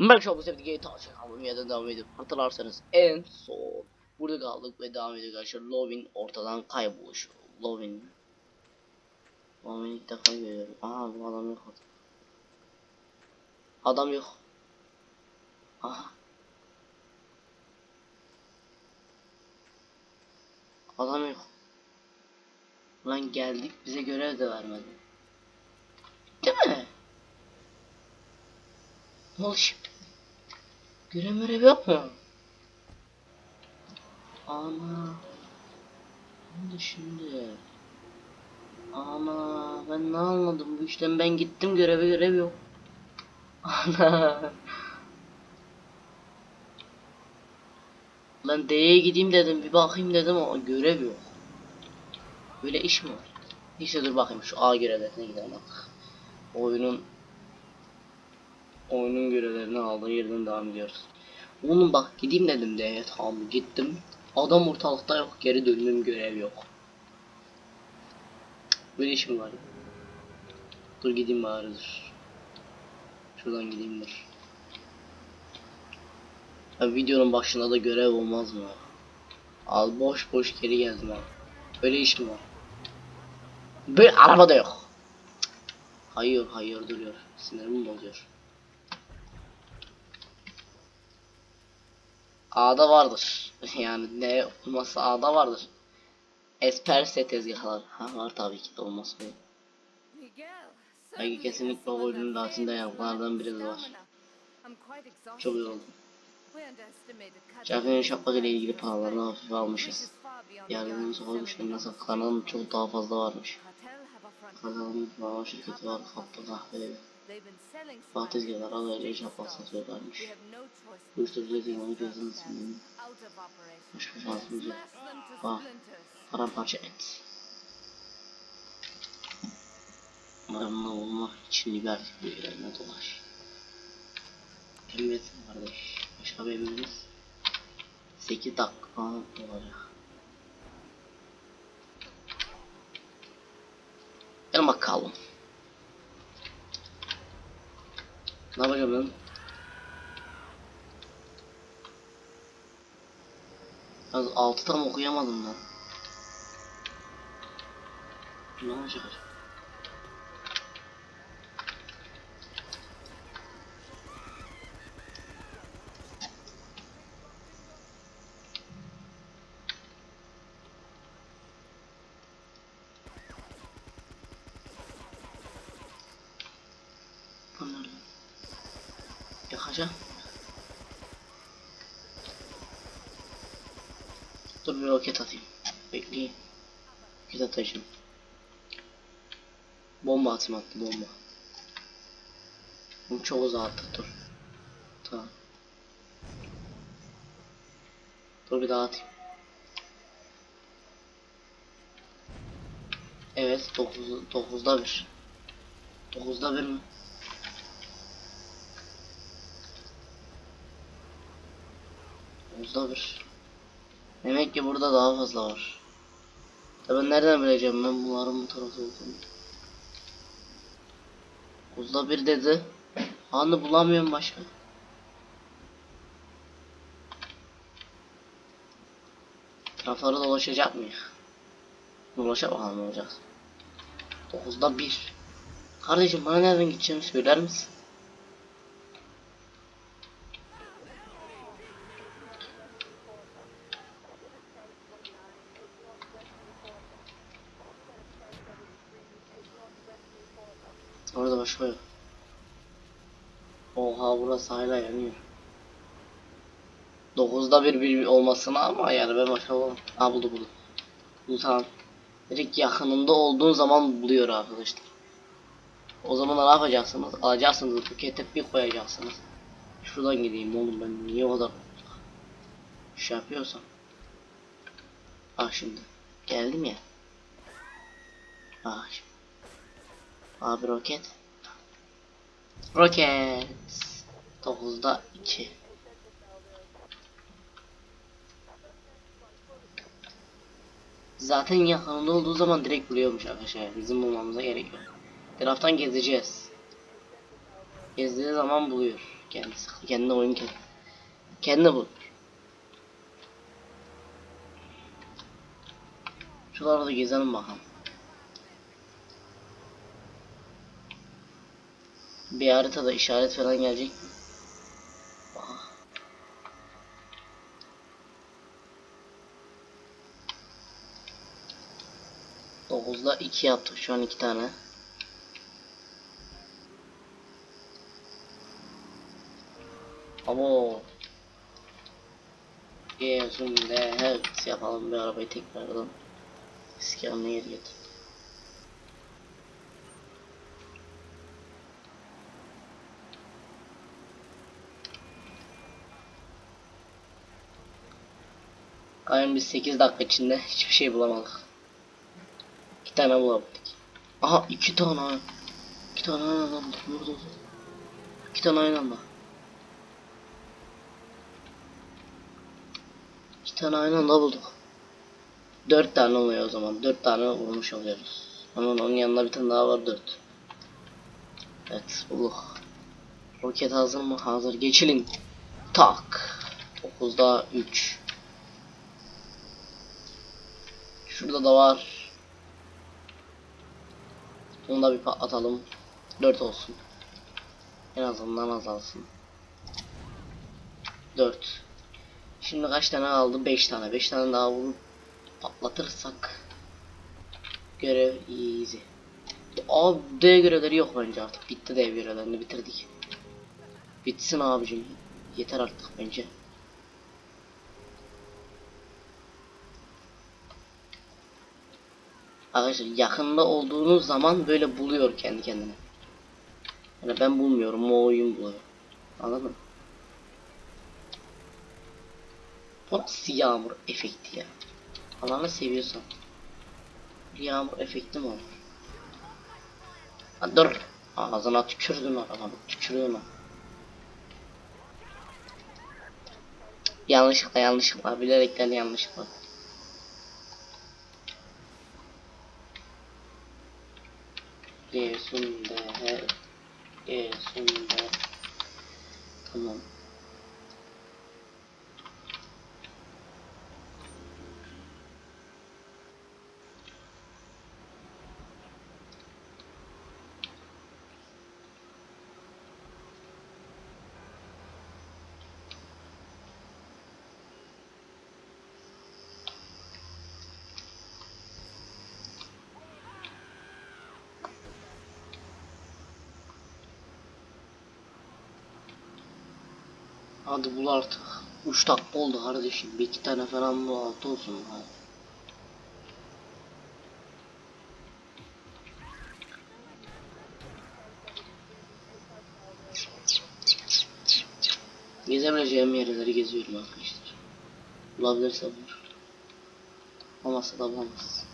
Merhaba bu sefer GTA çakalım ya da devam edip hatırlarsanız en son burada kaldık ve devam ediyor arkadaşlar. Lovin ortadan kayboluş Lovin. Lovin ilk defa görüyorum. Aha bu adam yok. Adam yok. Aha. Adam yok. Lan geldik bize görev de vermedi. Değil mi? Ne oldu şimdi Görev görev yok mu? Ana. Ne şimdi? Ana ben ne anladım bu işten ben gittim göreve görev yok. Ana. Lan D'ye gideyim dedim bir bakayım dedim ama görev yok. Böyle iş mi var? Neyse dur bakayım şu A görevlerine gidelim bak. Oyunun oyunun görevlerini aldığı yerden devam ediyoruz. Oğlum bak gideyim dedim de tamam gittim. Adam ortalıkta yok geri döndüm görev yok. Böyle iş mi var? Dur gideyim bari dur. Şuradan gideyim dur. Ya videonun başında da görev olmaz mı? Al boş boş geri abi. Böyle iş mi var? Böyle araba da yok. Hayır hayır duruyor. Sinirimi bozuyor. A'da vardır. Yani ne olmazsa A'da vardır. Esperse tezgahlar. Ha var tabii ki de olmaz mı? Belki kesinlikle o oyunun altında yanlardan biri de var. Çok iyi oldu. Jacqueline şapka ile ilgili paralarını hafife almışız. Yargının sokağa güçlerinden saklanan çok daha fazla varmış. Kazanın bağ şirketi var, kapta kahve, bağ tezgahları alayla şapka satıyorlarmış. Uyuşturucu teknoloji gözünün ismini başka şansımız yok. Bak, paramparça et. Paramla olmak için liberty bölgelerine dolaş. Evet kardeş, başka bir emriniz? 8 dakika olacak. Gel bakalım. Ne yapacağım? Az altı tam okuyamadım ben. Ne olacak acaba? Yakacağım. Dur bir roket atayım. Bekleyin. Roket atacağım. Bomba atayım attı bomba. Bunu çok uzağa attı dur. Tamam. Dur bir daha atayım. Evet 9 9'da 1. 9'da 1 mi? Dokuzda bir. Demek ki burada daha fazla var. Ya ben nereden bileceğim ben bunların bu tarafta olduğunu. Dokuzda bir dedi. Anı bulamıyorum başka. Taraflara dolaşacak mı? Dolaşa bakalım ne olacak. Dokuzda bir. Kardeşim bana nereden gideceğimi söyler misin? Yok. Oha burası hala yanıyor. 9'da bir bir olmasına ama yani ben başka bulamam. Ha buldu buldu. Bu tamam. Direkt yakınında olduğun zaman buluyor arkadaşlar. O zaman ne yapacaksınız? Alacaksınız pakete bir koyacaksınız. Şuradan gideyim oğlum ben niye o kadar şey yapıyorsam. Bak şimdi. Geldim ya. Bak şimdi. Abi roket. Roket. 9'da 2. Zaten yakınında olduğu zaman direkt buluyormuş arkadaşlar. Bizim bulmamıza gerek yok. Taraftan gezeceğiz. Gezdiği zaman buluyor. Kendisi. Kendine oyun kendi. Kendi bul. Şuralarda gezelim bakalım. Bir haritada işaret falan gelecek mi? Aha. Dokuzda iki yaptık şu an iki tane. Abo. Gezimde evet yapalım bir arabayı tekrardan. Eski haline Aynen biz 8 dakika içinde hiçbir şey bulamadık. İki tane bulabildik. Aha iki tane. İki tane aynı anda bulduk. Dur dur. İki tane aynı anda. İki tane aynı anda bulduk. Dört tane oluyor o zaman. Dört tane vurmuş oluyoruz. Ama onun yanında bir tane daha var dört. Evet bulduk. Roket hazır mı? Hazır. Geçelim. Tak. 9'da 3. Şurada da var. Onu da bir patlatalım. 4 olsun. En azından azalsın. 4. Şimdi kaç tane aldı? 5 tane. 5 tane daha vurup patlatırsak görev easy. Abi dev görevleri yok bence artık. Bitti dev görevlerini bitirdik. Bitsin abicim. Yeter artık bence. Arkadaşlar yakında olduğunuz zaman böyle buluyor kendi kendine. Yani ben bulmuyorum o oyun buluyor. Anladın mı? Bu nasıl yağmur efekti ya? Alanı seviyorsan. Bir yağmur efekti mi olur? Ha, dur. Ağzına tükürdün adamı. Tükürdün o. Yanlışlıkla yanlışlıkla bilerekten yanlışlıkla. Qué sonda, qué sonda, como Hadi bul artık 3 dakika oldu kardeşim bir iki tane falan bu altı olsun hadi. Gezebileceğim yerleri geziyorum arkadaşlar. Bulabilirse bulur. Olmazsa da bulamaz.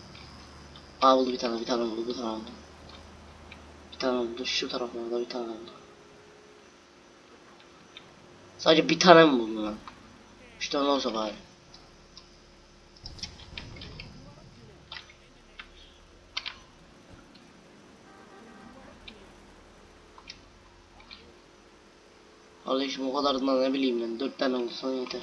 Aa buldu bir tane bir tane buldu bir tane buldu. Bir tane buldu şu taraflarda bir tane buldu. Sadece bir tane mi buldun lan? Üç tane olsa bari. Kardeşim o kadarından ne bileyim ben dört tane olsan yeter.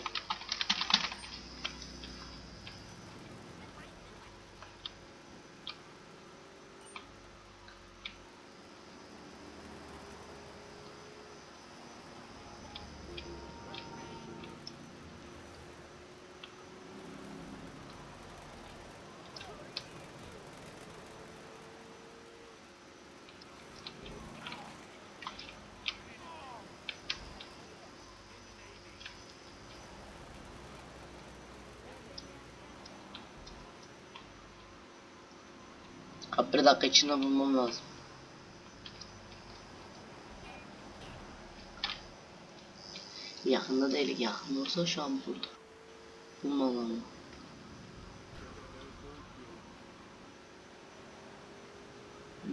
Bir dakika içinde bulmam lazım. Yakında değil, yakında olsa şu an burada. Bulmam lazım.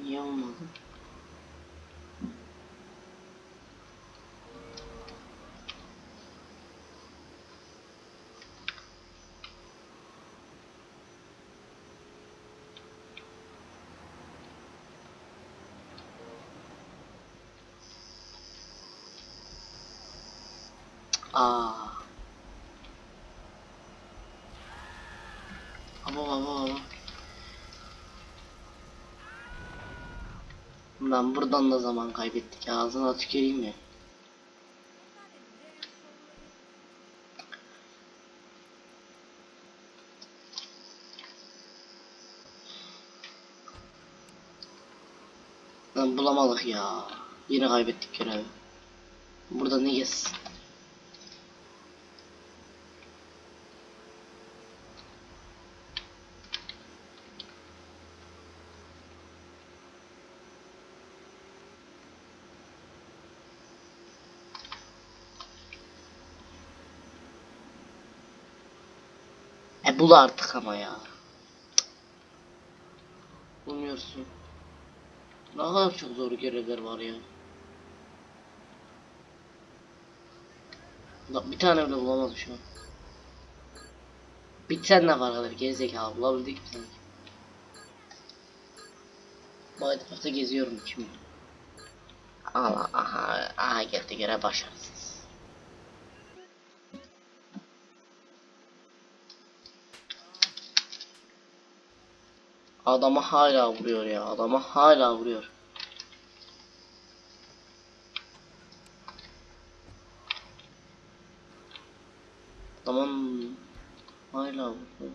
Niye olmadı? Aa. Ama ama ama. Lan buradan da zaman kaybettik. Ağzına tüküreyim mi? Lan bulamadık ya. Yine kaybettik görevi. Burada ne yes? Bul artık ama ya. Bulmuyorsun. Ne kadar çok zor görevler var ya. Bir tane bile bulamadım şu an. Bitsen ne var kadar gerizekalı bulabildik mi sanki? Bu etrafta geziyorum şimdi. Allah aha aha geldi göre başarısız. Adama hala vuruyor ya adama hala vuruyor. Tamam. Hala vuruyor.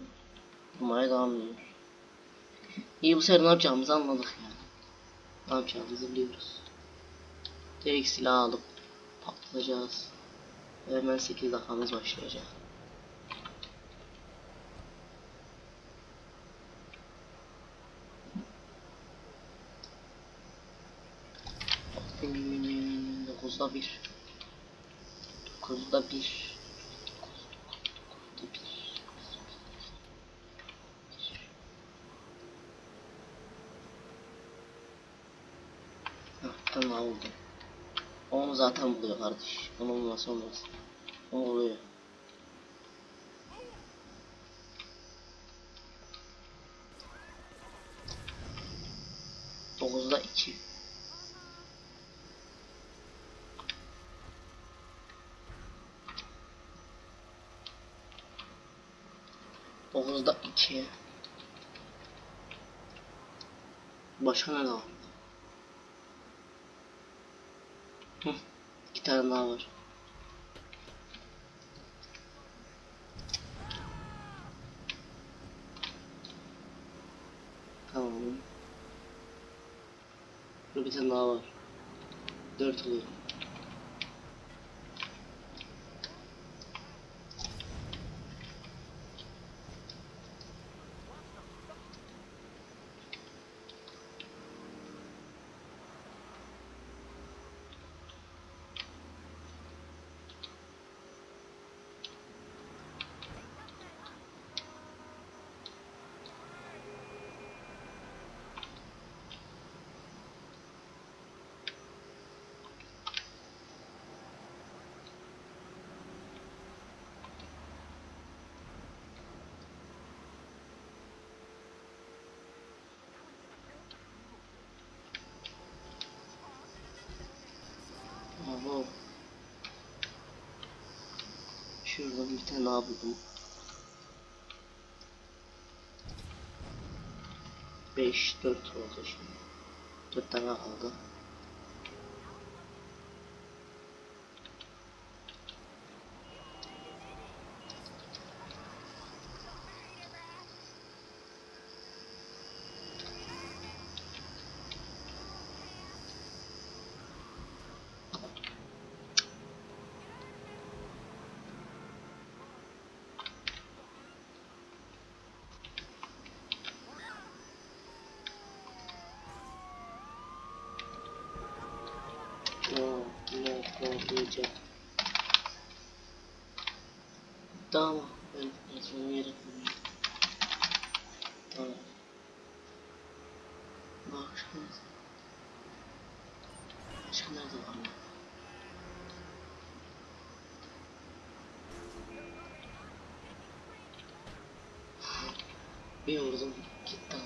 Vurmaya devam ediyor. İyi bu sefer ne yapacağımızı anladık yani. Ne yapacağımızı biliyoruz. Direkt silah alıp patlayacağız. Ve Hemen 8 dakikamız başlayacak. Dokuzda bir. Dokuzda bir. Dokuzda bir. Hah, tamam oldu. Onu zaten buluyor kardeş. Onu olmasa olmaz. O oluyor. 2 Başka nerede var? Hı, iki tane daha var. Tamam. Bir tane daha var. Dört oluyor. Şuradan bir tane daha buldum. Beş, dört oldu şimdi. Dört tane kaldı. Diyeceğim. Tamam, ben sonra yere koyayım. Tamam. Bak şimdi. Başka nerede var lan? Bir vurdum, gitti.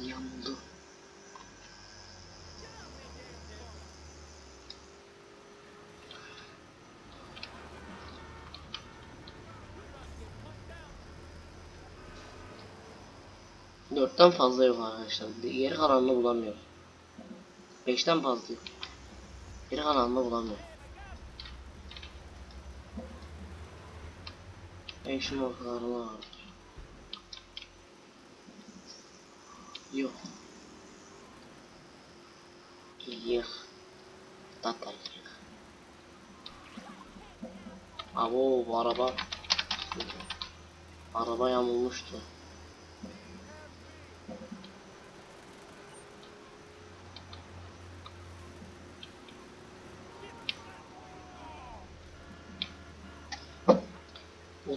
Yandı. Dörtten fazla yok arkadaşlar. Geri kalanını bulamıyorum. Beşten fazla yok. Geri kalanını bulamıyorum. Action ortalarına var. Yok. Yık. Data yık. Abo bu araba Araba yamulmuştu.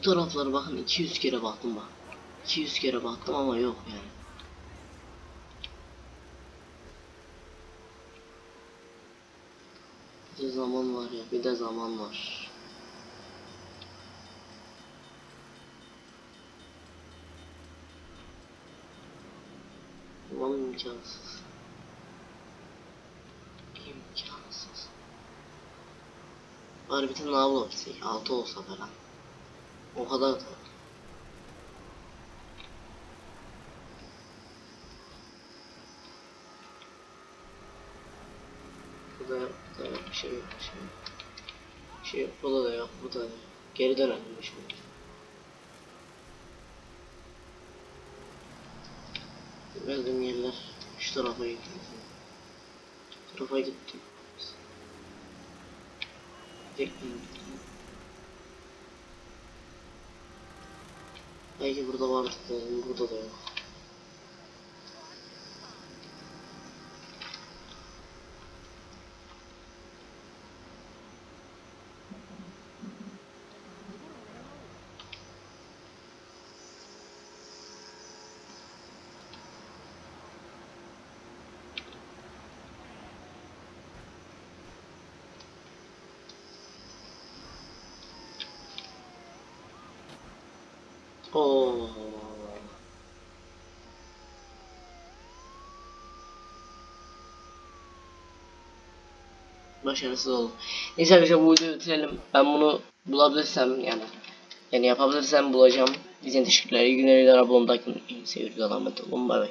O taraflara bakın 200 kere baktım bak. 200 kere baktım ama yok yani. Bir de zaman var ya bir de zaman var. Ulan imkansız. İmkansız. Bari bir tane daha bulabilsek. Altı olsa falan. O kadar da. Yok, burada yok, bir şey yok, bir şey. Bir şey yok, burada da yok, burada da yok. Geri dönelim şimdi. Verdiğim yerler şu tarafa gittim. Şu tarafa gittim. Bekleyin. Belki burada vardı dedim, burada da yok. Başarısız oldu. Neyse arkadaşlar bu videoyu bitirelim. Ben bunu bulabilirsem yani yani yapabilirsem bulacağım. İzlediğiniz teşekkürler. İyi günler. İyi günler. Abone olmayı unutmayın. Seyirler. Allah'a emanet olun. Bay bay.